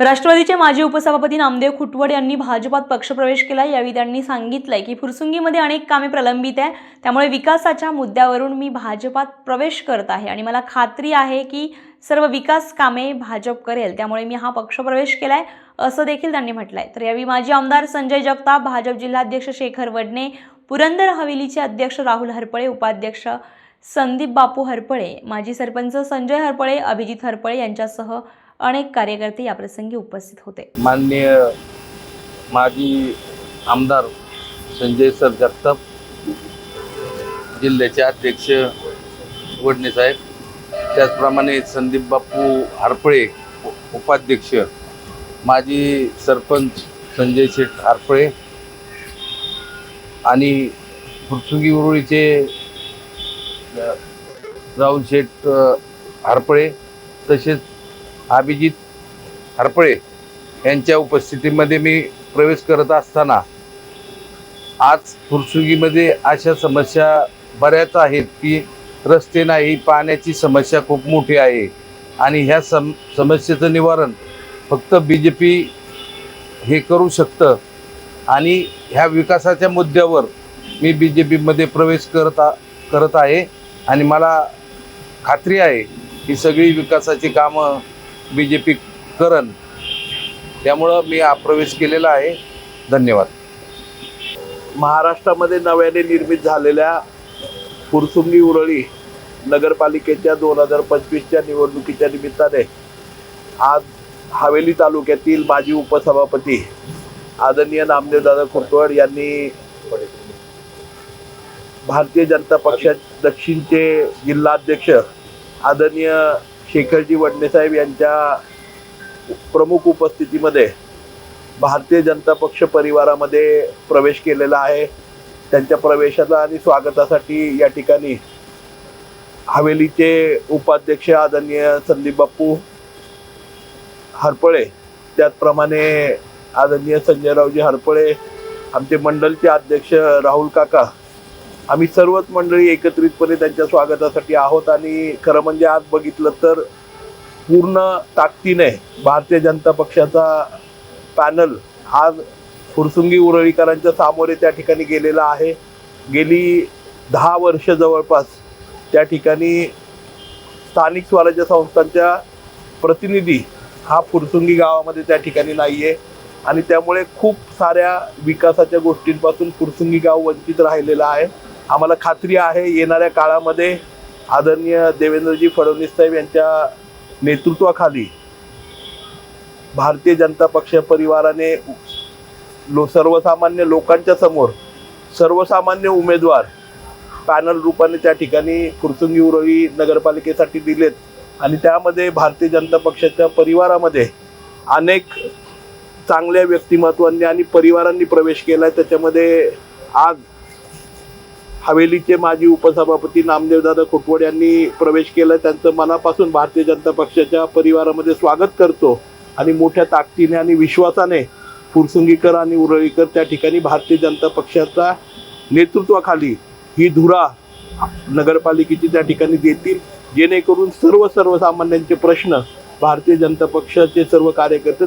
राष्ट्रवादीचे माजी उपसभापती नामदेव खुटवड यांनी भाजपात पक्षप्रवेश केला. यावेळी त्यांनी सांगितलंय की फुरसुंगीमध्ये अनेक कामे प्रलंबित आहे त्यामुळे विकासाच्या मुद्द्यावरून मी भाजपात प्रवेश करत आहे. आणि मला खात्री आहे की सर्व विकास कामे भाजप करेल. त्यामुळे मी हा पक्षप्रवेश केलाय असं देखील त्यांनी म्हटलंय. तर यावेळी माजी आमदार संजय जगताप भाजप जिल्हाध्यक्ष शेखर वडणे पुरंदर हवेलीचे अध्यक्ष राहुल हरपळे उपाध्यक्ष संदीप बापू हरपळे माजी सरपंच संजय हरपळे अभिजित हरपळे यांच्यासह अनेक कार्यकर्ते याप्रसंगी उपस्थित होते. माननीय माजी आमदार संजय सर जगताप जिल्ह्याचे अध्यक्ष वडणे साहेब त्याचप्रमाणे संदीप बापू हारपळे उपाध्यक्ष माजी सरपंच संजय शेठ हारपळे आणि फुरसुंगी उरुळीचे राहुल शेठ हारपळे तसेच अभिजित हरपळे यांच्या उपस्थितीमध्ये मी प्रवेश करत असताना आज फुरसुगीमध्ये अशा समस्या बऱ्याच आहेत की रस्ते नाही पाण्याची समस्या खूप मोठी आहे आणि ह्या सम समस्येचं निवारण फक्त बी जे पी हे करू शकतं आणि ह्या विकासाच्या मुद्द्यावर मी बी जे पीमध्ये प्रवेश करत करत आहे आणि मला खात्री आहे की सगळी विकासाची कामं बी जे पी करण. त्यामुळं मी हा प्रवेश केलेला आहे. धन्यवाद. महाराष्ट्रामध्ये नव्याने निर्मित झालेल्या फुरसुंगी उरळी नगरपालिकेच्या दोन हजार पंचवीसच्या निवडणुकीच्या निमित्ताने आज हवेली तालुक्यातील माजी उपसभापती आदरणीय नामदेवदादा खुरटवड यांनी भारतीय जनता पक्षा दक्षिणचे जिल्हाध्यक्ष आदरणीय शेखरजी वडनेसाहेब यांच्या प्रमुख उपस्थितीमध्ये भारतीय जनता पक्ष परिवारामध्ये प्रवेश केलेला आहे. त्यांच्या प्रवेशाला आणि स्वागतासाठी या ठिकाणी हवेलीचे उपाध्यक्ष आदरणीय संदीप बाप्पू हरपळे त्याचप्रमाणे आदरणीय संजयरावजी हरपळे आमचे मंडलचे अध्यक्ष राहुल काका आम्ही सर्वच मंडळी एकत्रितपणे त्यांच्या स्वागतासाठी आहोत आणि खरं म्हणजे आज बघितलं तर पूर्ण ताकदीने भारतीय जनता पक्षाचा पॅनल आज फुरसुंगी उरळीकरांच्या सामोरे त्या ठिकाणी गेलेला आहे. गेली दहा वर्ष जवळपास त्या ठिकाणी स्थानिक स्वराज्य संस्थांच्या प्रतिनिधी हा फुरसुंगी गावामध्ये त्या ठिकाणी नाही आहे आणि त्यामुळे खूप साऱ्या विकासाच्या गोष्टींपासून फुरसुंगी गाव वंचित राहिलेलं आहे. आम्हाला खात्री आहे येणाऱ्या काळामध्ये आदरणीय देवेंद्रजी फडणवीस साहेब यांच्या नेतृत्वाखाली भारतीय जनता पक्ष परिवाराने लो सर्वसामान्य लोकांच्या समोर सर्वसामान्य उमेदवार पॅनल रूपाने त्या ठिकाणी कुरसुंगी उरळी नगरपालिकेसाठी दिलेत आणि त्यामध्ये भारतीय जनता पक्षाच्या परिवारामध्ये अनेक चांगल्या व्यक्तिमत्वांनी आणि परिवारांनी प्रवेश केला आहे त्याच्यामध्ये आज हवेलीचे माजी उपसभापती नामदेवदादा खोटवड यांनी प्रवेश केला. त्यांचं मनापासून भारतीय जनता पक्षाच्या परिवारामध्ये स्वागत करतो आणि मोठ्या ताकदीने आणि विश्वासाने फुरसुंगीकर आणि उरळीकर त्या ठिकाणी भारतीय जनता पक्षाच्या नेतृत्वाखाली ही धुरा नगरपालिकेची त्या ठिकाणी देतील. जेणेकरून सर्व सर्वसामान्यांचे प्रश्न भारतीय जनता पक्षाचे सर्व कार्यकर्ते